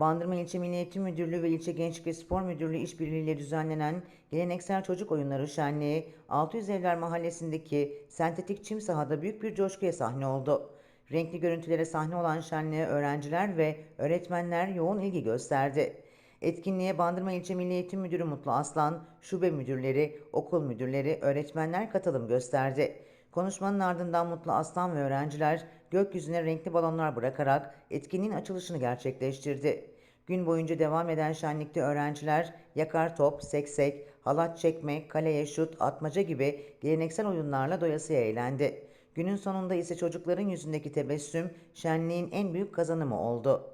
Bandırma İlçe Milli Eğitim Müdürlüğü ve İlçe Gençlik ve Spor Müdürlüğü işbirliğiyle düzenlenen geleneksel çocuk oyunları şenliği 600 Evler Mahallesi'ndeki sentetik çim sahada büyük bir coşkuya sahne oldu. Renkli görüntülere sahne olan şenliğe öğrenciler ve öğretmenler yoğun ilgi gösterdi. Etkinliğe Bandırma İlçe Milli Eğitim Müdürü Mutlu Aslan, şube müdürleri, okul müdürleri, öğretmenler katılım gösterdi. Konuşmanın ardından Mutlu Aslan ve öğrenciler gökyüzüne renkli balonlar bırakarak etkinliğin açılışını gerçekleştirdi. Gün boyunca devam eden şenlikte öğrenciler yakar top, seksek, halat çekme, kaleye şut, atmaca gibi geleneksel oyunlarla doyasıya eğlendi. Günün sonunda ise çocukların yüzündeki tebessüm şenliğin en büyük kazanımı oldu.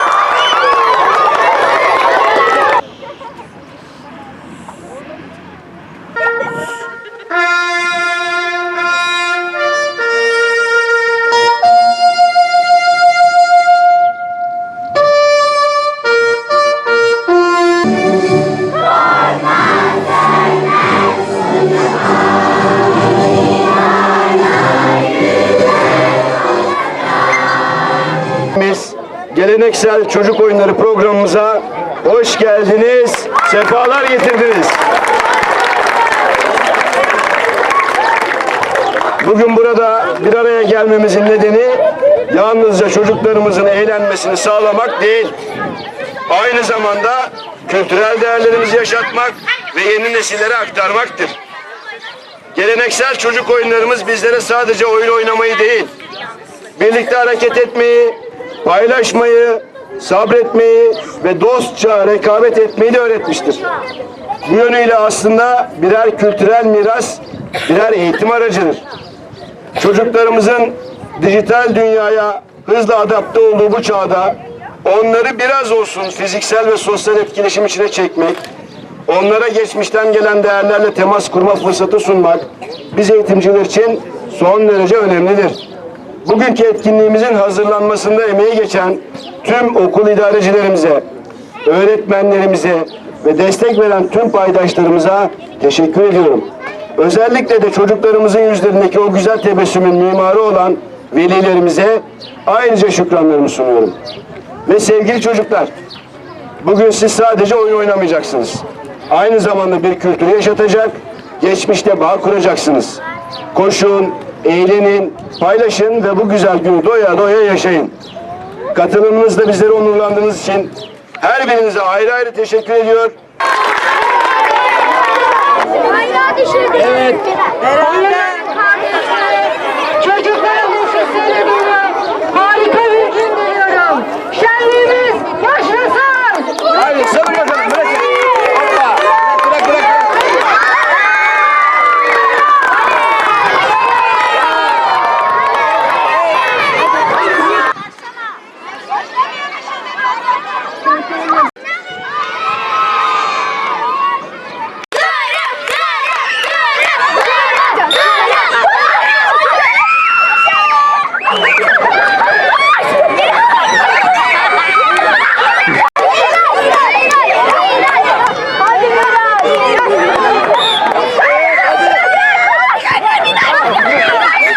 Geleneksel çocuk oyunları programımıza hoş geldiniz, sefalar getirdiniz. Bugün burada bir araya gelmemizin nedeni yalnızca çocuklarımızın eğlenmesini sağlamak değil. Aynı zamanda kültürel değerlerimizi yaşatmak ve yeni nesillere aktarmaktır. Geleneksel çocuk oyunlarımız bizlere sadece oyun oynamayı değil, birlikte hareket etmeyi, paylaşmayı, sabretmeyi ve dostça rekabet etmeyi de öğretmiştir. Bu yönüyle aslında birer kültürel miras, birer eğitim aracıdır. Çocuklarımızın dijital dünyaya hızla adapte olduğu bu çağda onları biraz olsun fiziksel ve sosyal etkileşim içine çekmek, onlara geçmişten gelen değerlerle temas kurma fırsatı sunmak biz eğitimciler için son derece önemlidir. Bugünkü etkinliğimizin hazırlanmasında emeği geçen tüm okul idarecilerimize, öğretmenlerimize ve destek veren tüm paydaşlarımıza teşekkür ediyorum. Özellikle de çocuklarımızın yüzlerindeki o güzel tebessümün mimarı olan velilerimize ayrıca şükranlarımı sunuyorum. Ve sevgili çocuklar, Bugün siz sadece oyun oynamayacaksınız. Aynı zamanda bir kültürü yaşatacak, geçmişte bağ kuracaksınız. Koşun, eğlenin, paylaşın ve bu güzel günü doya doya yaşayın. Katılımınızla bizleri onurlandığınız için her birinize ayrı ayrı teşekkür ediyor. Evet. Beraber.